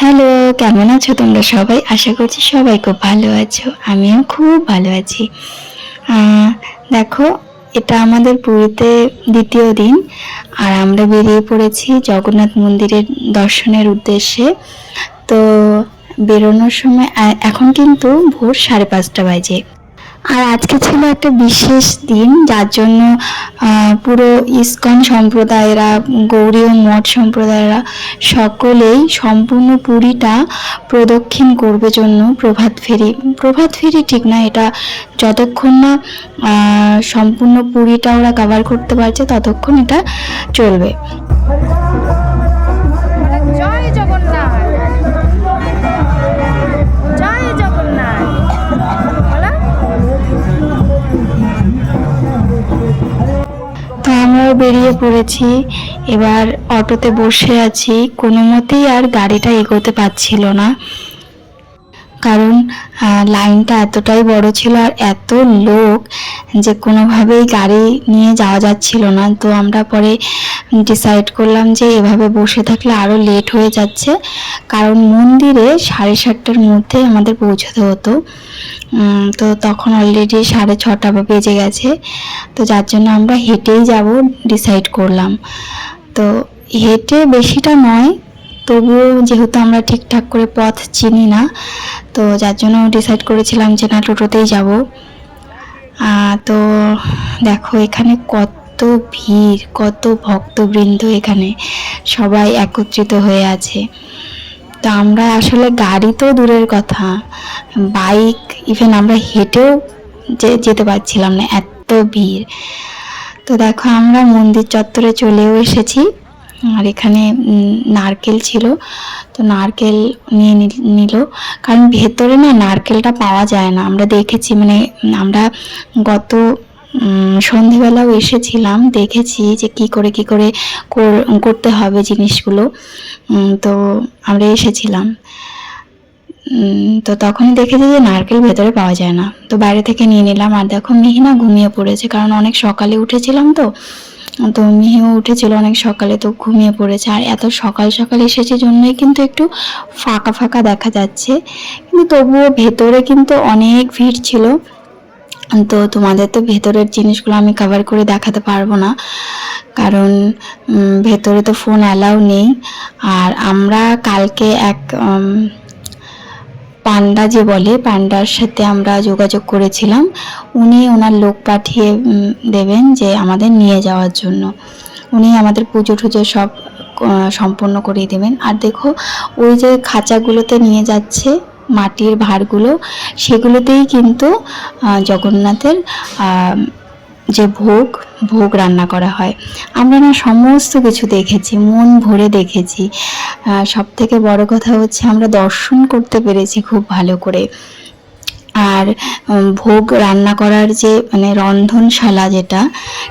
Hello, কেমন আছো তোমরা সবাই? আশা করছি সবাই খুব ভালো আছো। আমিও খুব ভালো আছি। দেখো, এটা আমাদের পুরীতে দ্বিতীয় দিন, আর আমরা বেরিয়ে পড়েছি জগন্নাথ মন্দিরের দর্শনের উদ্দেশ্যে। তো বেরোনোর সময় এখন কিন্তু ভোর সাড়ে পাঁচটা বাজে। আর আজকে ছিল একটা বিশেষ দিন, যার জন্য পুরো ইসকন সম্প্রদায়েরা, গৌরীয় মঠ সম্প্রদায়েরা সকলেই সম্পূর্ণ পুরীটা প্রদক্ষিণ করবে জন্য প্রভাত ফেরি। প্রভাত ফেরি ঠিক না, এটা যতক্ষণ না সম্পূর্ণ পুরীটা ওরা কভার করতে পারছে, ততক্ষণ এটা চলবে। আমরাও বেরিয়ে পড়েছি। এবার অটোতে বসে আছি। কোনো মতেই আর গাড়িটা এগোতে পারছিল না। কারণ লাইনটা এতটাই বড় ছিল আর এত লোক যে কোনোভাবেই গাড়ি নিয়ে যাওয়া যাচ্ছিল না। তো আমরা পরে ডিসাইড করলাম যে এভাবে বসে থাকলে আরও লেট হয়ে যাচ্ছে। কারণ মন্দিরে সাড়ে সাতটার মধ্যে আমাদের পৌঁছতে হতো। তো তখন অলরেডি সাড়ে ছটা বা বেজে গেছে। তো যার জন্য আমরা হেঁটেই যাব ডিসাইড করলাম। তো হেঁটে বেশিটা নয় তবুও যেহেতু আমরা ঠিকঠাক করে পথ চিনি না, তো যার জন্য ডিসাইড করেছিলাম যে না, টোটোতেই যাব। তো দেখো, এখানে কত ভিড়, কত ভক্তবৃন্দ এখানে, সবাই একত্রিত হয়ে আছে। তো আমরা আসলে গাড়ি তো দূরের কথা, বাইক ইভেন আমরা হেঁটেও যে, যেতে পারছিলাম না, এত ভিড়। তো দেখো, আমরা মন্দির চত্বরে চলেও এসেছি। আর এখানে নারকেল ছিল। তো নারকেল নিয়ে নিল- কারণ ভেতরে না নারকেলটা পাওয়া যায় না। আমরা দেখেছি মানে আমরা গত সন্ধেবেলাও এসেছিলাম। দেখেছি যে কি করে কি করে করতে হবে জিনিসগুলো। তো আমরা এসেছিলাম। তো তখনই দেখেছি যে নারকেল ভেতরে পাওয়া যায় না। তো বাইরে থেকে নিয়ে নিলাম। আর দেখো মিহিনা ঘুমিয়ে পড়েছে। কারণ অনেক সকালে উঠেছিলাম তো। তো মিহিও উঠেছিল অনেক সকালে, তো ঘুমিয়ে পড়েছে। আর এত সকাল সকাল এসেছে জন্যই কিন্তু একটু ফাঁকা ফাঁকা দেখা যাচ্ছে। কিন্তু তবুও ভেতরে কিন্তু অনেক ভিড় ছিল। তো তোমাদের তো ভেতরের জিনিসগুলো আমি কভার করে দেখাতে পারব না। কারণ ভেতরে তো ফোন অ্যালাউ নেই। আর আমরা কালকে এক পান্ডা যে বলে, পান্ডার সাথে আমরা যোগাযোগ করেছিলাম। উনি ওনার লোক পাঠিয়ে দেবেন যে আমাদের নিয়ে যাওয়ার জন্য। উনি আমাদের পুজো টুজো সব সম্পন্ন করিয়ে দেবেন। আর দেখো, ওই যে খাঁচাগুলোতে নিয়ে যাচ্ছে মাটির ভাঁড়গুলো, সেগুলোতেই কিন্তু জগন্নাথের যে ভোগ ভোগ রান্না করা হয়। আমরা না সমস্ত কিছু দেখেছি, মন ভরে দেখেছি। সব থেকে বড় কথা হচ্ছে আমরা দর্শন করতে পেরেছি খুব ভালো করে। আর ভোগ রান্না করার যে মানে রন্ধনশালা যেটা,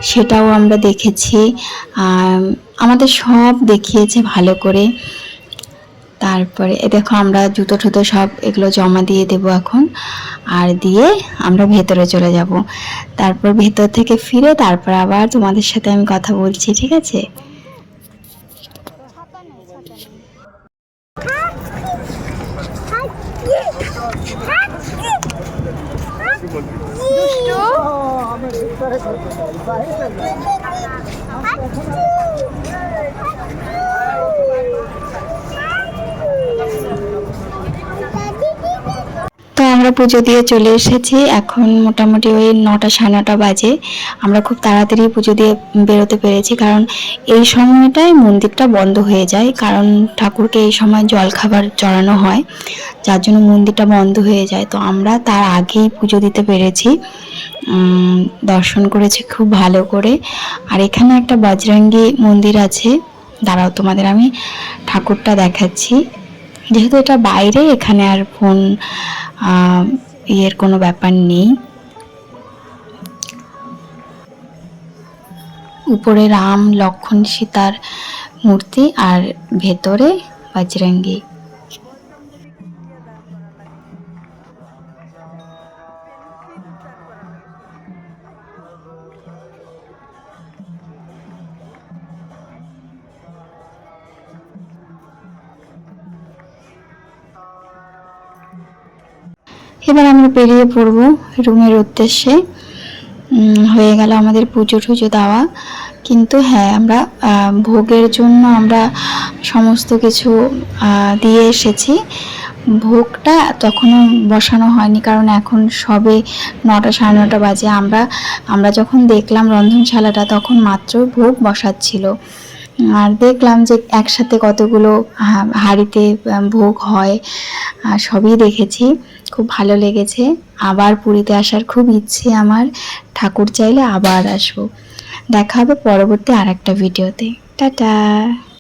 সেটাও আমরা দেখেছি। আমাদের সব দেখিয়েছে ভালো করে। তারপরে এ দেখো আমরা জুতো টুতো সব এগুলো জমা দিয়ে দেবো এখন। আর দিয়ে আমরা ভেতরে চলে যাব। তারপর ভেতর থেকে ফিরে তারপর আবার তোমাদের সাথে আমি কথা বলছি ঠিক আছে? দুষ্টু। পুজো দিয়ে চলে এসেছি। এখন মোটামুটি ওই নটা সাড়ে নটা বাজে। আমরা খুব তাড়াতাড়ি পুজো দিয়ে বেরোতে পেরেছি কারণ এই সময়টায় মন্দিরটা বন্ধ হয়ে যায়। কারণ ঠাকুরকে এই সময় জল খাবার চড়ানো হয়। যার জন্য মন্দিরটা বন্ধ হয়ে যায়। তো আমরা তার আগেই পুজো দিতে পেরেছি। দর্শন করেছি খুব ভালো করে। আর এখানে একটা বজরঙ্গী মন্দির আছে। দাঁড়াও তোমাদের আমি ঠাকুরটা দেখাচ্ছি। যেহেতু এটা বাইরে, এখানে আর ফোন ইয়ের কোনো ব্যাপার নেই। উপরে রাম লক্ষণ সীতার মূর্তি আর ভেতরে বজরঙ্গী। এবার আমরা বেরিয়ে পড়ব রুমের উদ্দেশ্যে। হয়ে গেল আমাদের পুজো টুজো দেওয়া। কিন্তু হ্যাঁ আমরা ভোগের জন্য আমরা সমস্ত কিছু দিয়ে এসেছি। ভোগটা তখনও বসানো হয়নি, কারণ এখন সবে নটা, সাড়ে নটা বাজে। আমরা আমরা যখন দেখলাম রন্ধনশালাটা, তখন মাত্র ভোগ বসাচ্ছিল। আর দেখলাম যে একসাথে কতগুলো হাড়িতে ভোগ হয় সবই দেখেছি। খুব ভালো লেগেছে। আবার পুরীতে আসার খুব ইচ্ছে আমার। ঠাকুর চাইলে আবার আসব। দেখা হবে পরবর্তী আর একটা ভিডিওতে। টাটা!